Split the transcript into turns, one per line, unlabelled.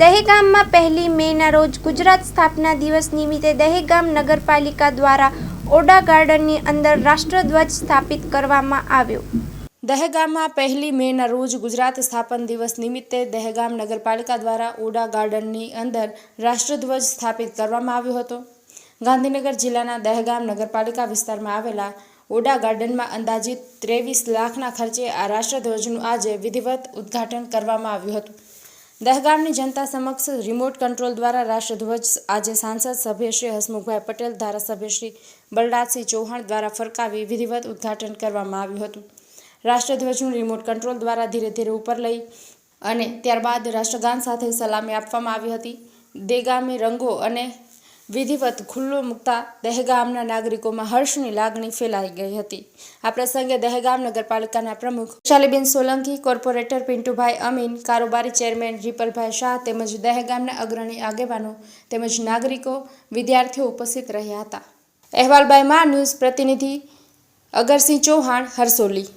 દહેગામમાં પહેલી મેના રોજ ગુજરાત સ્થાપના દિવસ નિમિત્તે દહેગામ નગરપાલિકા દ્વારા ઓડા ગાર્ડનની અંદર રાષ્ટ્રધ્વજ સ્થાપિત કરવામાં આવ્યો. દહેગામમાં પહેલી મેના રોજ ગુજરાત સ્થાપન દિવસ નિમિત્તે દહેગામ નગરપાલિકા દ્વારા ઓડા ગાર્ડનની અંદર રાષ્ટ્રધ્વજ સ્થાપિત કરવામાં આવ્યો હતો. ગાંધીનગર જિલ્લાના દહેગામ નગરપાલિકા વિસ્તારમાં આવેલા ઓડા ગાર્ડનમાં અંદાજિત ત્રેવીસ લાખના ખર્ચે આ રાષ્ટ્રધ્વજનું આજે વિધિવત ઉદ્ઘાટન કરવામાં આવ્યું હતું. દહેગામની જનતા સમક્ષ રિમોટ કંટ્રોલ દ્વારા રાષ્ટ્રધ્વજ આજે સાંસદ સભ્ય શ્રી હસમુખભાઈ પટેલ, ધારાસભ્ય શ્રી બલરાજસિંહ ચૌહાણ દ્વારા ફરકાવી વિધિવત ઉદ્ઘાટન કરવામાં આવ્યું હતું. રાષ્ટ્રધ્વજનું રિમોટ કંટ્રોલ દ્વારા ધીરે ધીરે ઉપર લઈ અને ત્યારબાદ રાષ્ટ્રગાન સાથે સલામી આપવામાં આવી હતી. દેગામી રંગો અને વિધિવત ખુલ્લો મૂકતા દહેગામના નાગરિકોમાં હર્ષની લાગણી ફેલાઈ ગઈ હતી. આ પ્રસંગે દહેગામ નગરપાલિકાના પ્રમુખ શાલીબેન સોલંકી, કોર્પોરેટર પિન્ટુભાઈ અમીન, કારોબારી ચેરમેન રિપલભાઈ શાહ તેમજ દહેગામના અગ્રણી આગેવાનો તેમજ નાગરિકો, વિદ્યાર્થીઓ ઉપસ્થિત રહ્યા હતા. અહેવાલ બાય મા ન્યૂઝ પ્રતિનિધિ અગરસિંહ ચૌહાણ, હરસોલી.